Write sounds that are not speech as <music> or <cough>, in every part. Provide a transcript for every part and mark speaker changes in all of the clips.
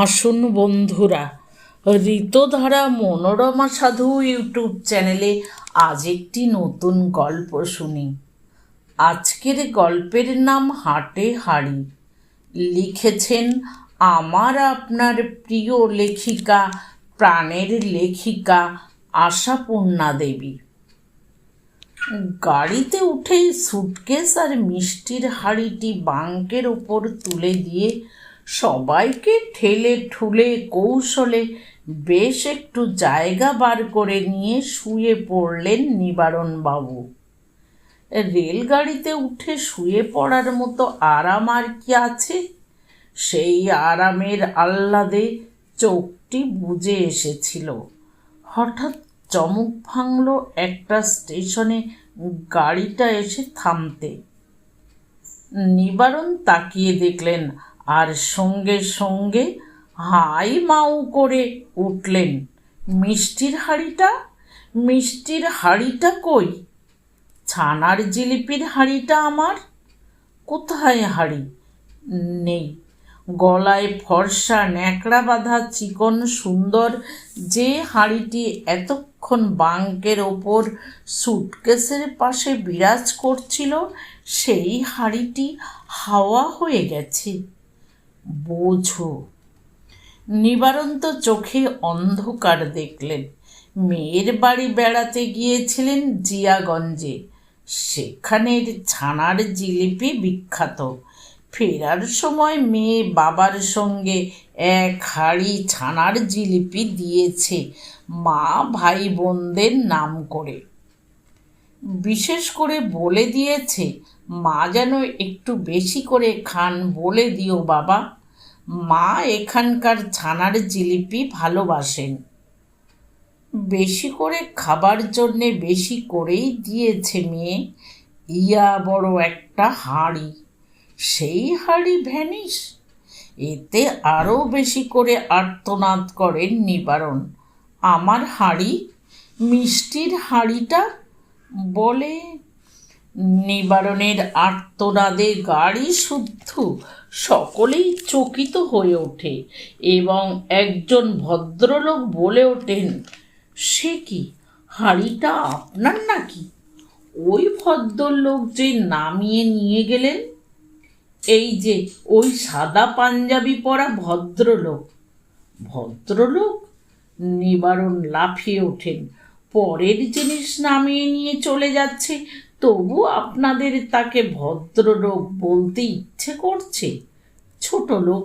Speaker 1: আসুন বন্ধুরা, ঋতধারা মনোরমা সাধু ইউটিউব চ্যানেলে আজ একটি নতুন গল্প শুনি। আজকের গল্পের নাম হাটে হাড়ি। লিখেছেন আমার আপনার প্রিয় লেখিকা, প্রাণের লেখিকা আশাপূর্ণা দেবী। গাড়িতে উঠেই সুটকেস আর মিষ্টির হাঁড়িটি বাঙ্কের ওপর তুলে দিয়ে সবাইকে ঠেলে ঠুলে কৌশলে বেশ একটু জায়গা বার করে নিয়ে শুয়ে পড়লেন নিবারণবাবু। রেলগাড়িতে উঠে শুয়ে পড়ার মতো আরাম আর কি আছে? সেই আরামের আহ্লাদে চোখটি বুজে এসেছিল। হঠাৎ চমক ভাঙল একটা স্টেশনে গাড়িটা এসে থামতে। নিবারণ তাকিয়ে দেখলেন আর সঙ্গে সঙ্গে হাই মাউ করে উঠলেন। মিষ্টির হাড়িটা? মিষ্টির হাড়িটা কই? ছানার জিলিপির হাড়িটা আমার? কোথায় হাড়ি? নেই। গলায় ফর্সা ন্যাকড়া বাঁধা চিকন সুন্দর যে হাঁড়িটি এতক্ষণ বাঙ্কের ওপর সুটকেসের পাশে বিরাজ করছিল, সেই হাঁড়িটি হাওয়া হয়ে গেছে। বোঝো। নিবারন্ত চোখে অন্ধকার দেখলেন। মেয়ের বাড়ি বেড়াতে গিয়েছিলেন জিয়াগঞ্জে। সেখানের ছানার জিলিপি বিখ্যাত। ফেরার সময় মেয়ে বাবার সঙ্গে এক হাড়ি ছানার জিলিপি দিয়েছে মা ভাই বোনদের নাম করে। বিশেষ করে বলে দিয়েছে মা যেন একটু বেশি করে খান বলে দিও বাবা। মা এখানকার ছানার জিলিপি ভালোবাসেন। বেশি করে খাবার জন্যে বেশি করেই দিয়েছে মেয়ে। ইয়া বড় একটা হাঁড়ি। সেই হাঁড়ি ভ্যানিস এতে আরও বেশি করে আর্তনাদ করেন নিবারণ। আমার হাঁড়ি মিষ্টির হাঁড়িটা বলে নিবারণের আর্তনাদে গাড়ি শুদ্ধ, সকলেই চকিত হয়ে ওঠে এবং একজন ভদ্রলোক বলে ওঠেন, সে কি? হাঁড়িটা আপনার নাকি? ওই ভদ্রলোক যে নামিয়ে নিয়ে গেলেন? এই যে, ওই সাদা পাঞ্জাবি পরা ভদ্রলোক। ভদ্রলোক? নিবারণ লাফিয়ে ওঠেন, পরের জিনিস নামিয়ে নিয়ে চলে যাচ্ছে তবু আপনাদের তাকে ভদ্রলোক বলতে ইচ্ছে করছে। ছোট লোক,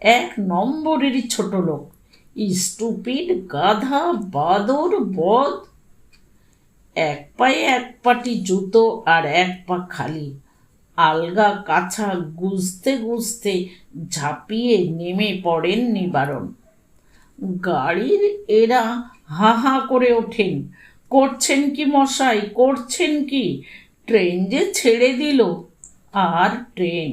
Speaker 1: এক নম্বরেরই ছোট লোক। স্টুপিড গাধা, বাদর, বদ। এক পায়ে এক পাটি জুতো আর এক পা খালি। আলগা কাছা গুজতে গুজতে ঝাঁপিয়ে নেমে পড়েন নিবারণ। গাড়ির এরা হা হা করে ওঠেন। করছেন কি মশাই? করছেন কি? ট্রেন যে ছেড়ে দিল। আর ট্রেন?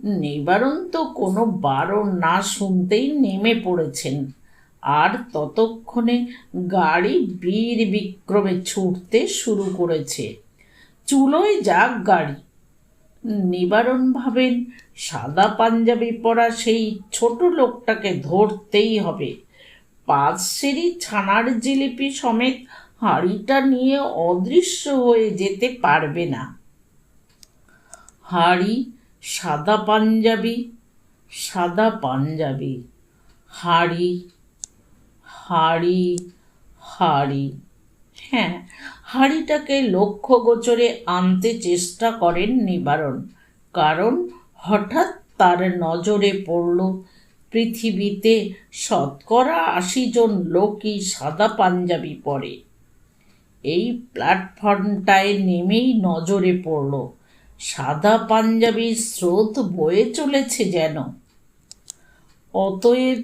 Speaker 1: নিবারণ তো কোনো বারণ না শুনতেই নেমে পড়েছেন। আর ততক্ষণে গাড়ি বীর বিক্রমে ছুটতে শুরু করেছে। চুলোয় যাক গাড়ি। নিবারণ ভাবেন, সাদা পাঞ্জাবি পরা সেই ছোট লোকটাকে ধরতেই হবে। পাঁচ সিঁড়ি ছানার জিলিপি সমেত হাঁড়িটা নিয়ে অদৃশ্য হয়ে যেতে পারবে না। হাঁড়ি সাদা পাঞ্জাবি সাদা পাঞ্জাবি। হাঁড়ি হাঁড়ি হাঁড়ি। হ্যাঁ হাঁড়িটাকে লক্ষ্য গোচরে আনতে চেষ্টা করেন নিবারণ, কারণ হঠাৎ তার নজরে পড়ল, পৃথিবীতে শতকরা আশি জন লোকই সাদা পাঞ্জাবি পরে। এই প্ল্যাটফর্মটায় নেমেই নজরে পড়ল। সাদা পাঞ্জাবির স্রোত বয়ে চলেছে যেন। অতএব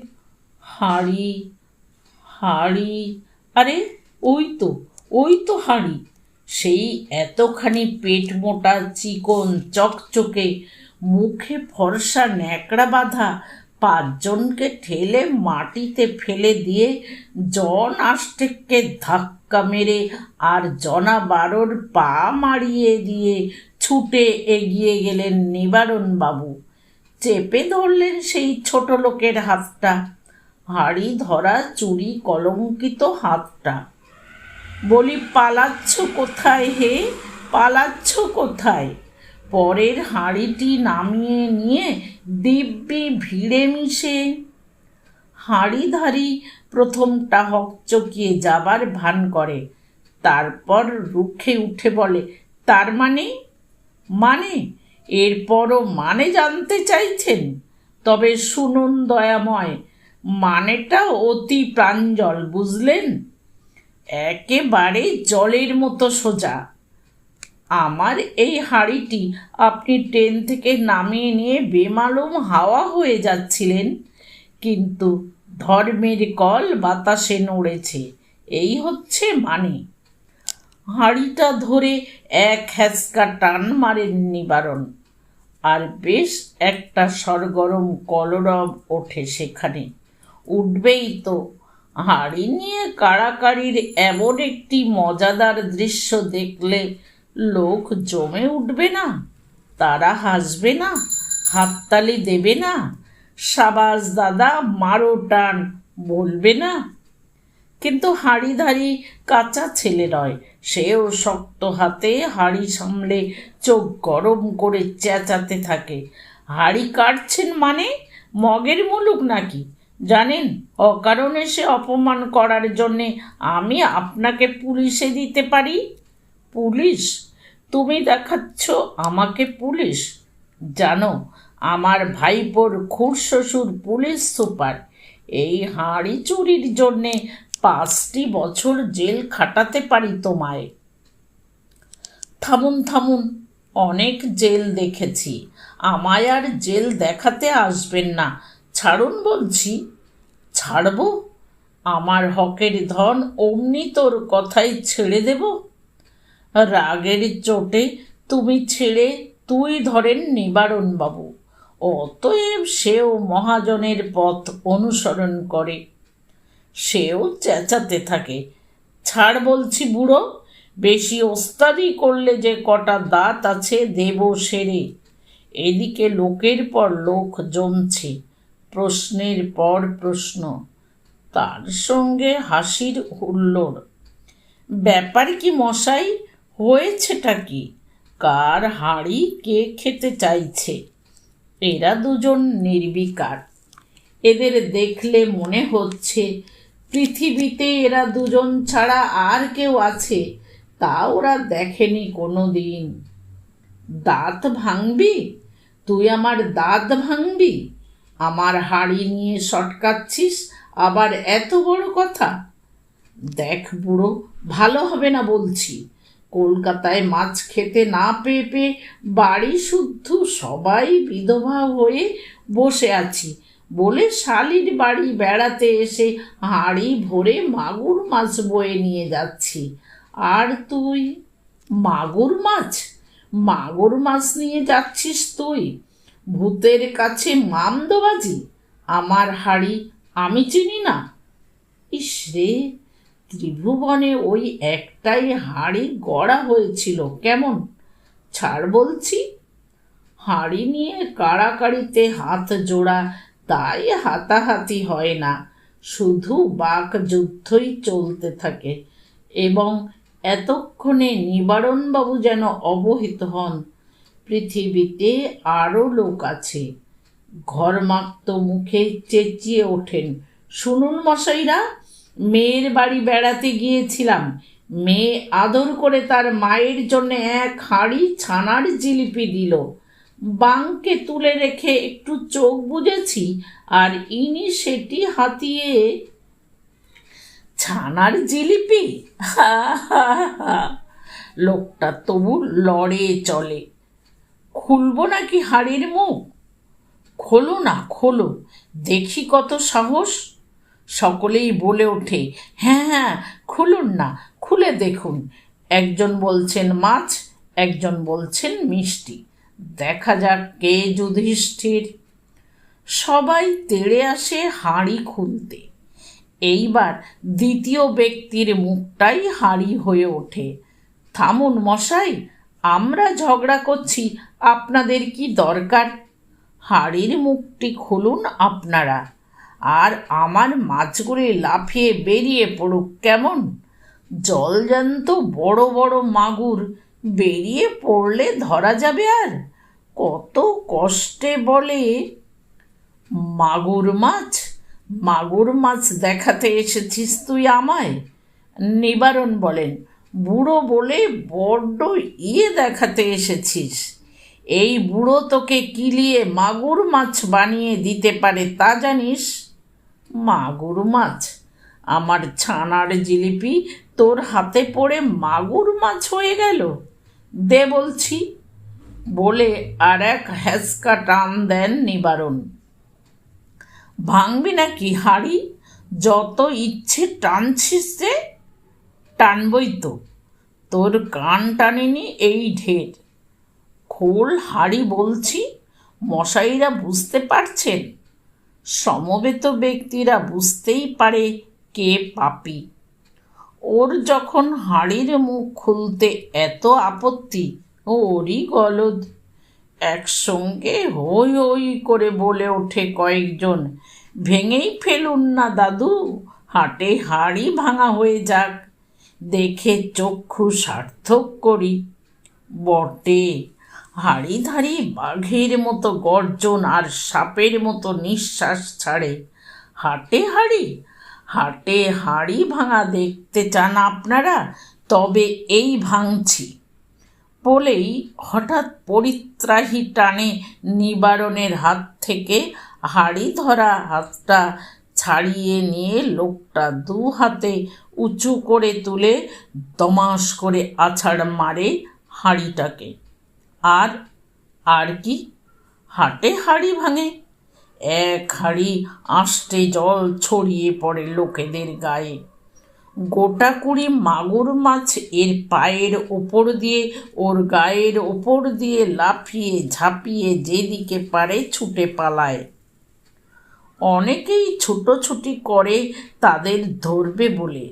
Speaker 1: হাঁড়ি হাঁড়ি, আরে, ওই তো ওই তো হাঁড়ি। সেই এতখানি পেট মোটা চিকন চকচকে, মুখে ফর্সা ন্যাকড়া বাঁধা, পাঁচজনকে ঠেলে মাটিতে ফেলে দিয়ে জন আষ্টেককে ধাক্কা মেরে আর জনা বারোর পা মারিয়ে দিয়ে ছুটে এগিয়ে গেলেন নিবারণবাবু। চেপে ধরলেন সেই ছোট লোকের হাতটা। হাড়ি ধরা চুরি কলঙ্কিত হাতটা। বলি, পালাচ্ছ কোথায় হে? পালাচ্ছ কোথায়? পরের হাঁড়িটি নামিয়ে নিয়ে দিব্যি ভিড়ে মিশে হাঁড়িধারি প্রথমটা হকচকিয়ে যাবার ভান করে, তারপর রুখে উঠে বলে, তার মানে? মানে? এরপরও মানে জানতে চাইছেন? তবে শুনুন দয়াময়, মানেটা অতি প্রাঞ্জল, বুঝলেন? একেবারে জলের মতো সোজা। আমার এই হাঁড়িটি আপনি ট্রেন থেকে নামিয়ে নিয়ে বেমালুম হাওয়া হয়ে যাচ্ছিলেন। কিন্তু ধর্মের কল বাতাসে নড়েছে। এই হচ্ছে মানে হাঁড়িটা ধরে এক হ্যাঁচকা টান মারেন নিবারণ। আর বেশ একটা সরগরম কলরব ওঠে সেখানে। উঠবেই তো। হাঁড়ি নিয়ে কাড়াকাড়ির এমন একটি মজাদার দৃশ্য দেখলে লোক জমে উঠবে না, তারা হাসবে না, হাততালি দেবে না। সাবাস দাদা, মারো টান, বলবে না। কিন্তু হাঁড়িধারি কাঁচা ছেলে নয়, সেও শক্ত হাতে হাঁড়ি সামলে চোখ গরম করে চেঁচাতে থাকে। হাঁড়ি কাটছেন মানে মগের মুলুক নাকি? জানেন, অকারণে সে অপমান করার জন্যে আমি আপনাকে পুলিশে দিতে পারি? পুলিশ? তুমি দেখাচ্ছ আমাকে পুলিশ? জানো আমার ভাইপোর খুড়শ্বশুর পুলিশ সুপার। এই হাঁড়ি চুরির জন্যে পাঁচটি বছর জেল খাটাতে পারি তোমায়। থামুন থামুন, অনেক জেল দেখেছি। আমায় আর জেল দেখাতে আসবেন না। ছাড়ুন বলছি। ছাড়বো? আমার হকের ধন অমনি তোর কথাই ছেড়ে দেব? রাগের চোটে তুমি ছেড়ে তুই ধরেন নিবারণ বাবু অতএব সেও মহাজনের পথ অনুসরণ করে। সেও চেঁচাতে থাকে, ছাড় বলছি বুড়ো, বেশি ওস্তাদি করলে যে কটা দাঁত আছে দেব সেরে। এদিকে লোকের পর লোক জমছে, প্রশ্নের পর প্রশ্ন, তার সঙ্গে হাসির হুল্লোড়। ব্যাপার কি মশাই, হয়েছেটা কি? কার হাঁড়ি কে খেতে চাইছে? এরা দুজন নির্বিকার। এদের দেখলে মনে হচ্ছে পৃথিবীতে এরা দুজন ছাড়া আর কেউ আছে, তা ওরা দেখেনি কোনো দিন দাঁত ভাঙবি? তুই আমার দাঁত ভাঙবি? আমার হাড়ি নিয়ে সটকাচ্ছিস? আবার এত বড় কথা? দেখ বুড়ো, ভালো হবে না বলছি। কলকাতায় মাছ খেতে না পেয়ে পেয়ে বাড়ি শুদ্ধ সবাই বিধবা হয়ে বসে আছি। বলে শালির বাড়ি বেড়াতে এসে হাঁড়ি ভরে মাগুর মাছ বয়ে নিয়ে যাচ্ছি। আর তুই? মাগুর মাছ? মাগুর মাছ নিয়ে যাচ্ছিস তুই? ভূতের কাছে মামদবাজি? আমার হাড়ি আমি চিনি না। ইস রে! ত্রিভুবনে ওই একটাই হাড়ি গড়া হয়েছিল, কেমন? ছাড় বলছি। হাড়ি নিয়ে কাড়াকাড়িতে হাত জোড়া, তাই হাতাহাতি হয় না। শুধু বাক যুদ্ধই চলতে থাকে এবং এতক্ষণে নিবারণবাবু যেন অবহিত হন। পৃথিবীতে আরও লোক আছে। ঘরমাক্ত মুখে চেঁচিয়ে ওঠেন, শুনুন মশাইরা মেয়ের বাড়ি বেড়াতে গিয়েছিলাম। মেয়ে আদর করে তার মায়ের জন্য এক হাঁড়ি ছানার জিলিপি দিল। বাংকে তুলে রেখে একটু চোখ বুঝেছি আর ইনি সেটি হাতিয়ে ছানার জিলিপি? <laughs> লোকটা তবু লড়ে চলে। খুলবো নাকি হাড়ির মুখ? খোলো না, খোলো। দেখি কত সাহস। সকলেই বলে ওঠে হ্যাঁ হ্যাঁ খুলুন না, খুলে দেখুন। একজন বলছেন মাছ, একজন বলছেন মিষ্টি। দেখা যাক কে যুধিষ্ঠির। সবাই তেড়ে আসে হাঁড়ি খুলতে। এইবার দ্বিতীয় ব্যক্তির মুখটাই হাঁড়ি হয়ে ওঠে। থামুন মশাই, আমরা ঝগড়া করছি, আপনাদের কি দরকার? হাড়ির মুখটি খুলুন আপনারা। আর আমার মাছগুলি লাফিয়ে বেরিয়ে পড়ুক কেমন? জলজান্ত বড় বড় মাগুর বেরিয়ে পড়লে ধরা যাবে আর? কত কষ্টে বলে। মাগুর মাছ মাগুর মাছ দেখাতে এসেছিস তুই আমায়? নিবারণ বলেন, বুড়ো বলে বড্ড ইয়ে দেখাতে এসেছিস। এই বুড়ো তোকে কিলিয়ে মাগুর মাছ বানিয়ে দিতে পারে তা জানিস? মাগুর মাছ। আমার ছানার জিলিপি তোর হাতে পড়ে মাগুর মাছ হয়ে গেল। দে বলছি। বলে আর এক হ্যাসকা টান দেন নিবারণ। ভাঙবি নাকি হাড়ি? যত ইচ্ছে টানছিস যে, টানবই তো। তোর কান টানিনি এই ঢের। খোল হাড়ি বলছি, মশাইরা বুঝতে পারছেন? সমবেত ব্যক্তিরা বুঝতেই পারে কে পাপি। ওর যখন হাড়ির মুখ খুলতে এত আপত্তি, ওরই গলদ। একসঙ্গে হই হই করে বলে ওঠে কয়েকজন, ভেঙেই ফেলুন না দাদু, হাটে হাড়ি ভাঙা হয়ে যাক, দেখে চক্ষু সার্থক করি। বটে। হাড়ি ধাড়ি বাঘের মতো গর্জন আর সাপের মতো নিঃশ্বাস ছাড়ে। হাটে হাড়ি হাটে হাড়ি ভাঙা দেখতে চান আপনারা, তবে এই ভাঙছি। বলেই হঠাৎ পরিত্রাহী টানে নিবারণের হাত থেকে হাড়ি ধরা হাতটা ছাড়িয়ে নিয়ে লোকটা দু হাতে উঁচু করে তুলে দমাস করে আছাড় মারে হাঁড়িটাকে। আর আর কি? হাটে হাড়ি ভাঙে। এক হাড়ি আষ্টে জল ছড়িয়ে পড়ে লোকেদের গায়ে। গোটা কুড়ি মাগুর মাছ এর পায়ের ওপর দিয়ে, ওর গায়ের ওপর দিয়ে লাফিয়ে ঝাঁপিয়ে যেদিকে পারে ছুটে পালায়। অনেকেই ছুটোছুটি করে তাদের ধরবে বলে।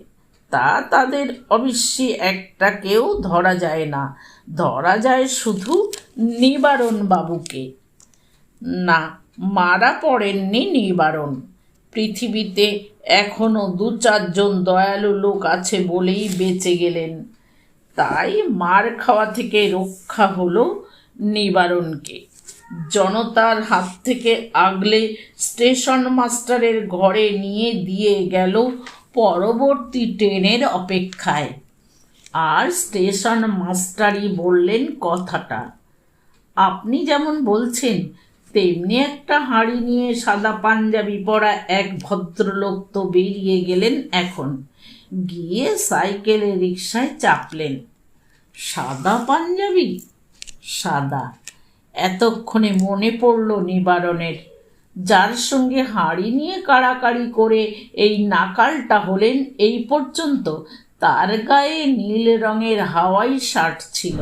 Speaker 1: তা তাদের অবশ্যই একটাকেও ধরা যায় না। ধরা যায় শুধু নিবারণ বাবুকে। না, মারা পড়েননি নিবারণ। পৃথিবীতে এখনও দু চারজন দয়ালু লোক আছে বলেই বেঁচে গেলেন। তাই মার খাওয়া থেকে রক্ষা হলো নিবারণকে। জনতার হাত থেকে আগলে স্টেশন মাস্টারের ঘরে নিয়ে দিয়ে গেল পরবর্তী ট্রেনের অপেক্ষায়। আর স্টেশন মাস্টারই বললেন কথাটা। আপনি যেমন বলছেন, তেমনি একটা হাঁড়ি নিয়ে সাদা পাঞ্জাবি পরা এক ভদ্রলোক তো বেরিয়ে গেলেন এখন। গিয়ে সাইকেলে রিক্সায় চাপলেন। সাদা পাঞ্জাবি? সাদা। এতক্ষণে মনে পড়ল নিবারণের। যার সঙ্গে হাঁড়ি নিয়ে কাড়াকাড়ি করে এই নাকালটা হলেন এই পর্যন্ত তার গায়ে নীল রঙের হাওয়াই শার্ট ছিল।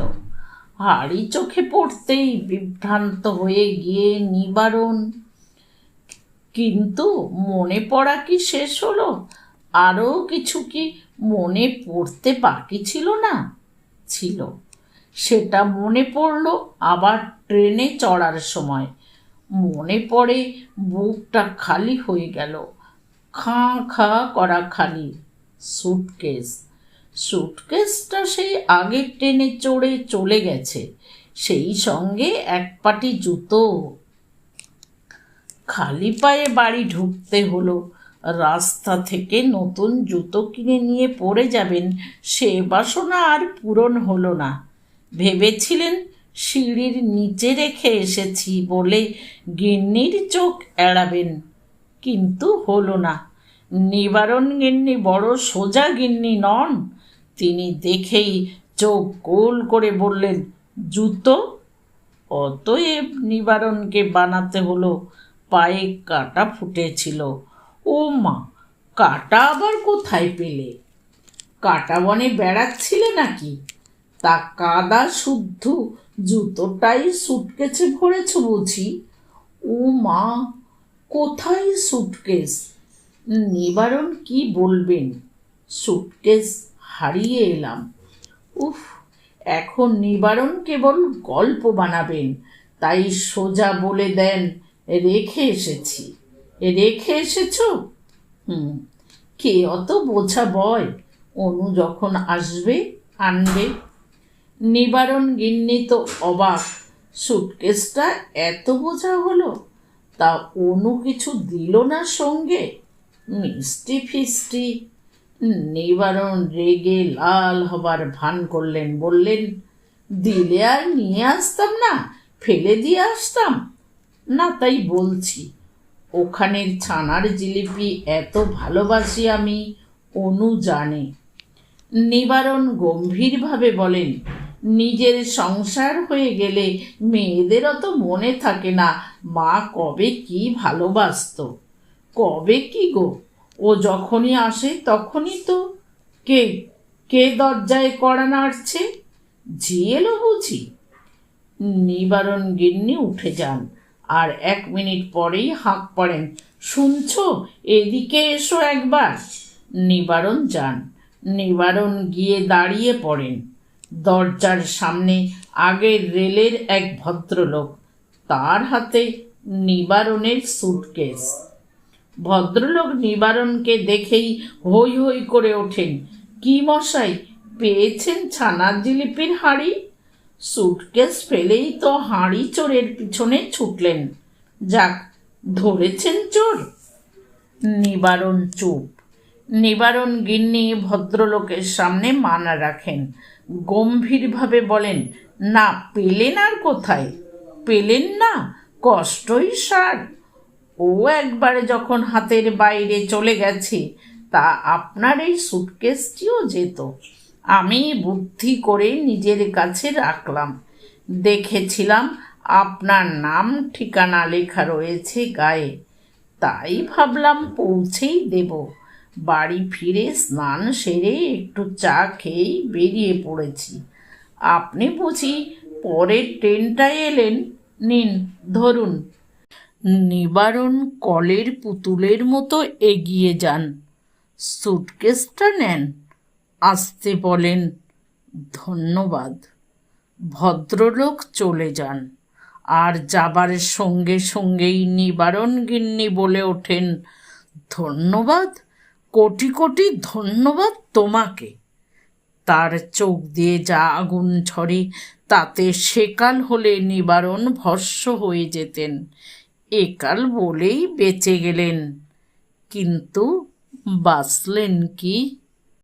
Speaker 1: হাড়ি চোখে পড়তেই বিভ্রান্ত হয়ে গিয়ে নিবারণ। কিন্তু মনে পড়া কি শেষ হলো? আরও কিছু কি মনে পড়তে বাকি ছিল না? ছিল। সেটা মনে পড়ল আবার ট্রেনে চড়ার সময়। মনে পড়ে বুকটা খালি হয়ে গেল। খাঁ খাঁ করা খালি সুটকেস সুটকেসটা সেই আগের ট্রেনে চড়ে চলে গেছে। সেই সঙ্গে এক পাটি জুতো। খালি পায়ে বাড়ি ঢুকতে হলো। রাস্তা থেকে নতুন জুতো কিনে নিয়ে পড়ে যাবেন, সে বাসনা আর পূরণ হলো না। ভেবেছিলেন সিঁড়ির নিচে রেখে এসেছি বলে গিন্নির চোখ এড়াবেন। কিন্তু হলো না। নিবারণ গিন্নি বড় সোজা গিন্নি নন। তিনি দেখেই চোখ গোল করে বললেন, জুতো? অতএব নিবারণকে বানাতে হলো, পায়ে কাটা ফুটেছিল। ও মা, কাটা আবার কোথায় পেলে? কাটা বনে বেড়াচ্ছিলে নাকি? তা কাদা শুদ্ধ জুতোটাই সুটকেছে ভরেছ বুঝি। ও মা, কোথায় সুটকেস নিবারণ কি বলবেন? সুটকেস হারিয়ে এলাম। উফ, এখন নিবারণ কেবল গল্প বানাবেন, তাই সোজা বলে দেন, রেখে এসেছি। রেখে এসেছ? হুম। কে অত বোঝা বয়? অনু যখন আসবে, আনবে। নিবারণ গিন্নি তো অবাক। সুটকেসটা এত বোঝা হলো? তা অনু কিছু দিল না সঙ্গে? মিষ্টি ফিষ্টি। নিবারণ রেগে লাল হবার ভান করলেন, বললেন, দিলে আর নিয়ে আসতাম না, ফেলে দিয়ে আসতাম। না, তাই বলছি, ওখানের ছানার জিলিপি এত ভালোবাসি আমি, অনু জানে। নিবারণ গম্ভীরভাবে বলেন নিজের সংসার হয়ে গেলে মেয়েদের অত মনে থাকে না। মা কবে কি ভালোবাসতো? কবে কি গো? ও যখনই আসে তখনই তো কে কে দরজায় কড়া নাড়ছে? ঝি এলো বুঝি। নিবারণ গিন্নি উঠে যান আর এক মিনিট পরেই হাঁক পড়েন। শুনছো? এদিকে এসো একবার। নিবারণ যান। নিবারণ গিয়ে দাঁড়িয়ে পড়েন। দরজার সামনে আগের রেলের এক ভদ্রলোক, তার হাতে নিবারণের সুটকেস ভদ্রলোক নিবারণকে দেখেই হই হই করে ওঠেন, কি মশাই, পেয়েছেন ছানার জিলিপির হাঁড়ি? সুটকেস ফেলেই তো হাঁড়ি চোরের পিছনে ছুটলেন। যাক, ধরেছেন চোর। নিবারণ চুপ। নিবারণ গিন্নি ভদ্রলোকের সামনে মানা রাখেন গম্ভীরভাবে বলেন, না, পেলেন আর কোথায়? পেলেন না, কষ্টই সার। ও একবারে যখন হাতের বাইরে চলে গেছে, তা আপনার এই সুটকেসটিও যেত। আমি বুদ্ধি করে নিজের কাছে রাখলাম। দেখেছিলাম আপনার নাম, ঠিকানা লেখা রয়েছে গায়ে। তাই ভাবলাম পৌঁছেই দেব। বাড়ি ফিরে স্নান সেরে একটু চা খেয়েই বেরিয়ে পড়েছি। আপনি বুঝি পরের ট্রেনটায় এলেন? নিন, ধরুন। নিবারণ কলের পুতুলের মতো এগিয়ে যান। সুটকেসটা নেন, আসতে বলেন। ধন্যবাদ। ভদ্রলোক চলে যান। আর যাবার সঙ্গে সঙ্গেই নিবারণ গিন্নি বলে ওঠেন, ধন্যবাদ। কোটি কোটি ধন্যবাদ তোমাকে। তার চোখ দিয়ে যা আগুন ঝরে, তাতে সেকাল হলে নিবারণ ভস্য হয়ে যেতেন। একাল বলেই বেঁচে গেলেন। কিন্তু বাঁচলেন কি?